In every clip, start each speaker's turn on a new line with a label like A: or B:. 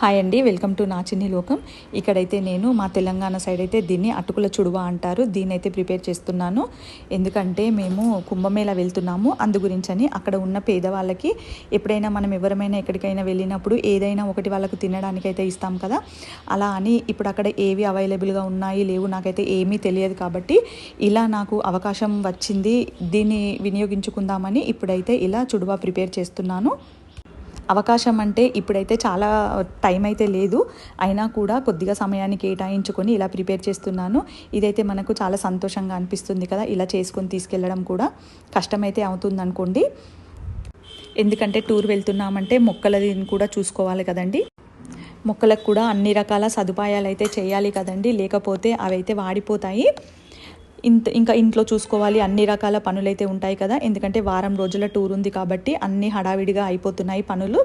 A: Hi అండి welcome to నా చిన్ని లోకం. ఇక్కడైతే నేను మా తెలంగాణ సైడ్ అయితే దీన్ని అటుకుల చుడువ అంటారు. దీన్ని అయితే ప్రిపేర్ చేస్తున్నాను. ఎందుకంటే మేము కుంభమేళ వెళ్తున్నాము. అందు గురించని అక్కడ ఉన్న పేదవాళ్ళకి ఎప్పుడైనా మనం ఎవరమైనా ఎక్కడికైనా వెళ్ళినప్పుడు ఏదైనా ఒకటి వాళ్ళకు తినడానికి అయితే ఇస్తాం కదా. అలా అని ఇప్పుడు అక్కడ ఏవి అవైలబుల్గా ఉన్నాయి లేవు నాకైతే ఏమీ తెలియదు కాబట్టి ఇలా నాకు అవకాశం వచ్చింది. దీన్ని వినియోగించుకుందామని ఇప్పుడైతే ఇలా చుడువ ప్రిపేర్ చేస్తున్నాను. అవకాశం అంటే ఇప్పుడైతే చాలా టైం అయితే లేదు. అయినా కూడా కొద్దిగా సమయాన్ని కేటాయించుకొని ఇలా ప్రిపేర్ చేస్తున్నాను. ఇదైతే మనకు చాలా సంతోషంగా అనిపిస్తుంది కదా ఇలా చేసుకొని తీసుకెళ్ళడం కూడా. కష్టమైతే అవుతుంది అనుకోండి ఎందుకంటే టూర్ వెళ్తున్నామంటే మొక్కలది కూడా చూసుకోవాలి కదండి. మొక్కలకు కూడా అన్ని రకాల సదుపాయాలు అయితే చేయాలి కదండి. లేకపోతే అవైతే వాడిపోతాయి. ఇంత ఇంకా ఇంట్లో చూసుకోవాలి. అన్ని రకాల పనులు అయితే ఉంటాయి కదా. ఎందుకంటే వారం రోజుల టూర్ ఉంది కాబట్టి అన్ని హడావిడిగా అయిపోతున్నాయి పనులు.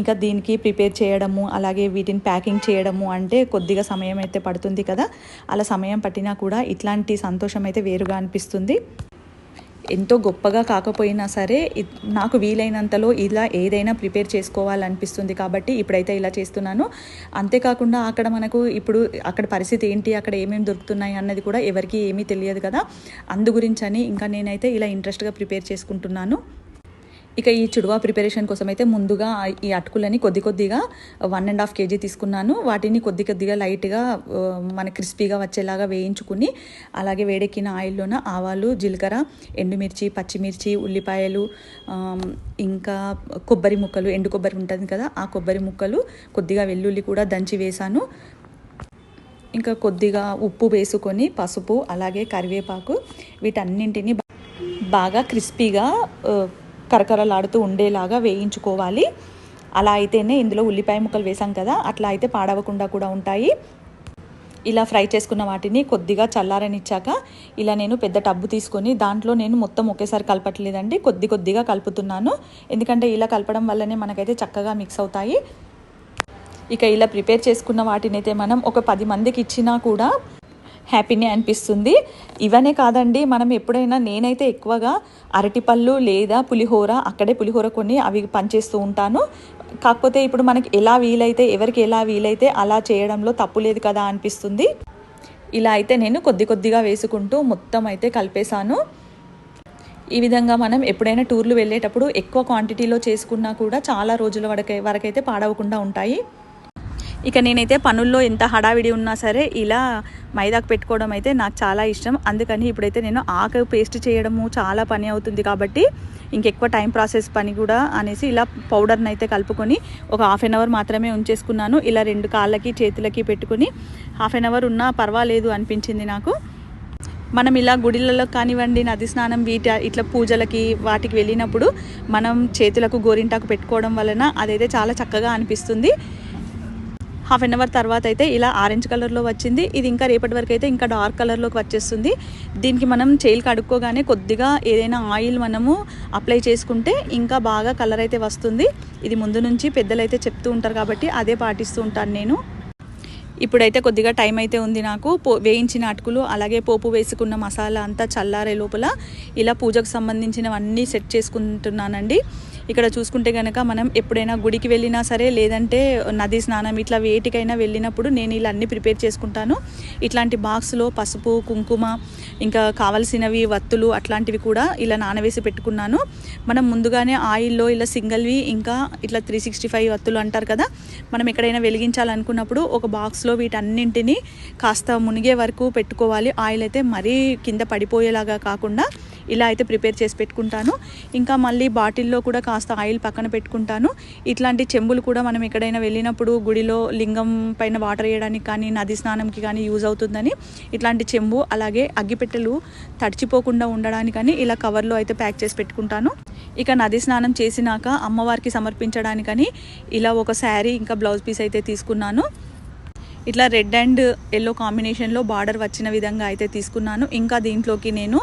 A: ఇంకా దీనికి ప్రిపేర్ చేయడము అలాగే వీటిని ప్యాకింగ్ చేయడము అంటే కొద్దిగా సమయం అయితే పడుతుంది కదా. అలా సమయం పట్టినా కూడా ఇట్లాంటి సంతోషం అయితే వేరుగా అనిపిస్తుంది. ఎంతో గొప్పగా కాకపోయినా సరే నాకు వీలైనంతలో ఇలా ఏదైనా ప్రిపేర్ చేసుకోవాలనిపిస్తుంది కాబట్టి ఇప్పుడైతే ఇలా చేస్తున్నాను. అంతేకాకుండా అక్కడ మనకు ఇప్పుడు అక్కడ పరిస్థితి ఏంటి అక్కడ ఏమేమి దొరుకుతున్నాయి అన్నది కూడా ఎవరికి ఏమీ తెలియదు కదా. అందు గురించని ఇంకా నేనైతే ఇలా ఇంట్రెస్ట్గా ప్రిపేర్ చేసుకుంటున్నాను. ఇక ఈ చుడువా ప్రిపరేషన్ కోసం అయితే ముందుగా ఈ అటుకులని కొద్ది కొద్దిగా వన్ అండ్ హాఫ్ కేజీ తీసుకున్నాను. వాటిని కొద్ది కొద్దిగా లైట్గా మన క్రిస్పీగా వచ్చేలాగా వేయించుకుని అలాగే వేడెక్కిన ఆయిల్లోన ఆవాలు జీలకర్ర ఎండుమిర్చి పచ్చిమిర్చి ఉల్లిపాయలు ఇంకా కొబ్బరి ముక్కలు ఎండు కొబ్బరి ఉంటుంది కదా ఆ కొబ్బరి ముక్కలు కొద్దిగా వెల్లుల్లి కూడా దంచి వేశాను. ఇంకా కొద్దిగా ఉప్పు వేసుకొని పసుపు అలాగే కరివేపాకు వీటన్నింటిని బాగా క్రిస్పీగా కరకరలాడుతూ ఉండేలాగా వేయించుకోవాలి. అలా అయితేనే ఇందులో ఉల్లిపాయ ముక్కలు వేసాం కదా అట్లా అయితే పాడవకుండా కూడా ఉంటాయి. ఇలా ఫ్రై చేసుకున్న వాటిని కొద్దిగా చల్లారనిచ్చాక ఇలా నేను పెద్ద టబ్బు తీసుకొని దాంట్లో నేను మొత్తం ఒకేసారి కలపట్లేదండి కొద్ది కొద్దిగా కలుపుతున్నాను. ఎందుకంటే ఇలా కలపడం వల్లనే మనకైతే చక్కగా మిక్స్ అవుతాయి. ఇక ఇలా ప్రిపేర్ చేసుకున్న వాటిని అయితే మనం ఒక పది మందికి ఇచ్చినా కూడా హ్యాపీనే అనిపిస్తుంది. ఇవనే కాదండి మనం ఎప్పుడైనా నేనైతే ఎక్కువగా అరటిపళ్ళు లేదా పులిహోర అక్కడే పులిహోర కొన్ని అవి పనిచేస్తూ ఉంటాను. కాకపోతే ఇప్పుడు మనకి ఎలా వీలైతే ఎవరికి ఎలా వీలైతే అలా చేయడంలో తప్పు లేదు కదా అనిపిస్తుంది. ఇలా అయితే నేను కొద్ది కొద్దిగా వేసుకుంటూ మొత్తం అయితే కలిపేశాను. ఈ విధంగా మనం ఎప్పుడైనా టూర్లు వెళ్ళేటప్పుడు ఎక్కువ క్వాంటిటీలో చేసుకున్నా కూడా చాలా రోజుల వరకై వరకైతే పాడవకుండా ఉంటాయి. ఇక నేనైతే పనుల్లో ఎంత హడావిడి ఉన్నా సరే ఇలా మైదాకు పెట్టుకోవడం అయితే నాకు చాలా ఇష్టం. అందుకని ఇప్పుడైతే నేను ఆకు పేస్ట్ చేయడము చాలా పని అవుతుంది కాబట్టి ఇంకెక్కువ టైం ప్రాసెస్ పని కూడా అనేసి ఇలా పౌడర్ని అయితే కలుపుకొని ఒక హాఫ్ అన్ అవర్ మాత్రమే ఉంచేసుకున్నాను. ఇలా రెండు కాళ్ళకి చేతులకి పెట్టుకొని హాఫ్ అన్ అవర్ ఉన్నా పర్వాలేదు అనిపించింది నాకు. మనం ఇలా గుడిలలో కానివ్వండి నది స్నానం వీటి ఇట్లా పూజలకి వాటికి వెళ్ళినప్పుడు మనం చేతులకు గోరింటాకు పెట్టుకోవడం వలన అదైతే చాలా చక్కగా అనిపిస్తుంది. హాఫ్ అన్ అవర్ తర్వాత అయితే ఇలా ఆరెంజ్ కలర్లో వచ్చింది. ఇది ఇంకా రేపటి వరకు అయితే ఇంకా డార్క్ కలర్లోకి వచ్చేస్తుంది. దీనికి మనం చేయిలు కడుక్కోగానే కొద్దిగా ఏదైనా ఆయిల్ మనము అప్లై చేసుకుంటే ఇంకా బాగా కలర్ అయితే వస్తుంది. ఇది ముందు నుంచి పెద్దలు అయితే చెప్తూ ఉంటారు కాబట్టి అదే పాటిస్తూ ఉంటాను నేను. ఇప్పుడైతే కొద్దిగా టైం అయితే ఉంది నాకు. పో వేయించిన అటుకులు అలాగే పోపు వేసుకున్న మసాలా అంతా చల్లారే లోపల ఇలా పూజకు సంబంధించినవన్నీ సెట్ చేసుకుంటున్నానండి. ఇక్కడ చూసుకుంటే కనుక మనం ఎప్పుడైనా గుడికి వెళ్ళినా సరే లేదంటే నది స్నానం ఇట్లా వేటికైనా వెళ్ళినప్పుడు నేను ఇలా అన్నీ ప్రిపేర్ చేసుకుంటాను. ఇట్లాంటి బాక్స్లో పసుపు కుంకుమ ఇంకా కావలసినవి వత్తులు అట్లాంటివి కూడా ఇలా నానవేసి పెట్టుకున్నాను. మనం ముందుగానే ఆయిల్లో ఇలా సింగిల్వి ఇంకా ఇట్లా త్రీ సిక్స్టీ ఫైవ్ వత్తులు అంటారు కదా మనం ఎక్కడైనా వెలిగించాలనుకున్నప్పుడు ఒక బాక్స్లో వీటన్నింటినీ కాస్త మునిగే వరకు పెట్టుకోవాలి. ఆయిల్ అయితే మరీ కింద పడిపోయేలాగా కాకుండా ఇలా అయితే ప్రిపేర్ చేసి పెట్టుకుంటాను. ఇంకా మళ్ళీ బాటిల్లో కూడా కాస్త ఆయిల్ పక్కన పెట్టుకుంటాను. ఇట్లాంటి చెంబులు కూడా మనం ఎక్కడైనా వెళ్ళినప్పుడు గుడిలో లింగం పైన వాటర్ వేయడానికి కానీ నది స్నానంకి కానీ యూజ్ అవుతుందని ఇట్లాంటి చెంబు అలాగే అగ్గిపెట్టెలు తడిచిపోకుండా ఉండడానికని ఇలా కవర్లో అయితే ప్యాక్ చేసి పెట్టుకుంటాను. ఇక నది స్నానం చేసినాక అమ్మవారికి సమర్పించడానికని ఇలా ఒక శారీ ఇంకా బ్లౌజ్ పీస్ అయితే తీసుకున్నాను. ఇట్లా రెడ్ అండ్ ఎల్లో కాంబినేషన్లో బార్డర్ వచ్చిన విధంగా అయితే తీసుకున్నాను. ఇంకా దీంట్లోకి నేను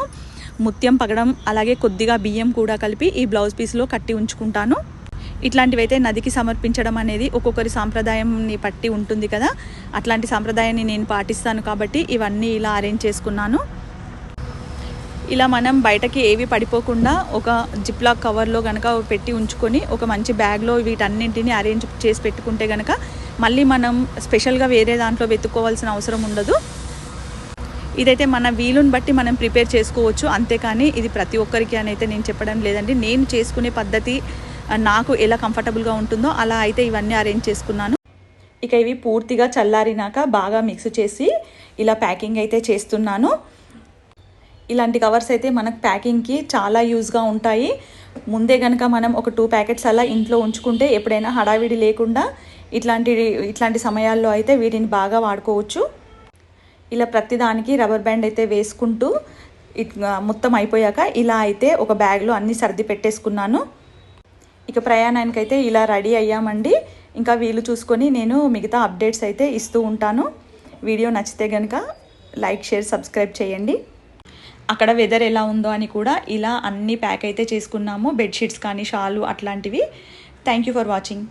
A: ముత్యం పగడం అలాగే కొద్దిగా బియ్యం కూడా కలిపి ఈ బ్లౌజ్ పీస్లో కట్టి ఉంచుకుంటాను. ఇట్లాంటివైతే నదికి సమర్పించడం అనేది ఒక్కొక్కరి సాంప్రదాయంని పట్టి ఉంటుంది కదా. అట్లాంటి సాంప్రదాయాన్ని నేను పాటిస్తాను కాబట్టి ఇవన్నీ ఇలా అరేంజ్ చేసుకున్నాను. ఇలా మనం బయటకి ఏవి పడిపోకుండా ఒక జిప్లాక్ కవర్లో కనుక పెట్టి ఉంచుకొని ఒక మంచి బ్యాగ్లో వీటన్నింటిని అరేంజ్ చేసి పెట్టుకుంటే కనుక మళ్ళీ మనం స్పెషల్గా వేరే దాంట్లో వెతుక్కోవాల్సిన అవసరం ఉండదు. ఇదైతే మన వీలుని బట్టి మనం ప్రిపేర్ చేసుకోవచ్చు. అంతేకాని ఇది ప్రతి ఒక్కరికి అని అయితే నేను చెప్పడం లేదండి. నేను చేసుకునే పద్ధతి నాకు ఎలా కంఫర్టబుల్గా ఉంటుందో అలా అయితే ఇవన్నీ అరేంజ్ చేసుకున్నాను. ఇక ఇవి పూర్తిగా చల్లారినాక బాగా మిక్స్ చేసి ఇలా ప్యాకింగ్ అయితే చేస్తున్నాను. ఇలాంటి కవర్స్ అయితే మనకు ప్యాకింగ్కి చాలా యూజ్గా ఉంటాయి. ముందే కనుక మనం ఒక టూ ప్యాకెట్స్ అలా ఇంట్లో ఉంచుకుంటే ఎప్పుడైనా హడావిడి లేకుండా ఇట్లాంటి ఇట్లాంటి సమయాల్లో అయితే వీటిని బాగా వాడుకోవచ్చు. ఇలా ప్రతిదానికి రబ్బర్ బ్యాండ్ అయితే వేసుకుంటూ మొత్తం అయిపోయాక ఇలా అయితే ఒక బ్యాగ్లో అన్నీ సర్ది పెట్టేసుకున్నాను. ఇక ప్రయాణానికి అయితే ఇలా రెడీ అయ్యామండి. ఇంకా వీలు చూసుకొని నేను మిగతా అప్డేట్స్ అయితే ఇస్తూ ఉంటాను. వీడియో నచ్చితే కనుక లైక్ షేర్ సబ్స్క్రైబ్ చేయండి. అక్కడ వెదర్ ఎలా ఉందో అని కూడా ఇలా అన్ని ప్యాక్ అయితే చేసుకున్నాము. బెడ్షీట్స్ కానీ షాలు అట్లాంటివి. Thank you for watching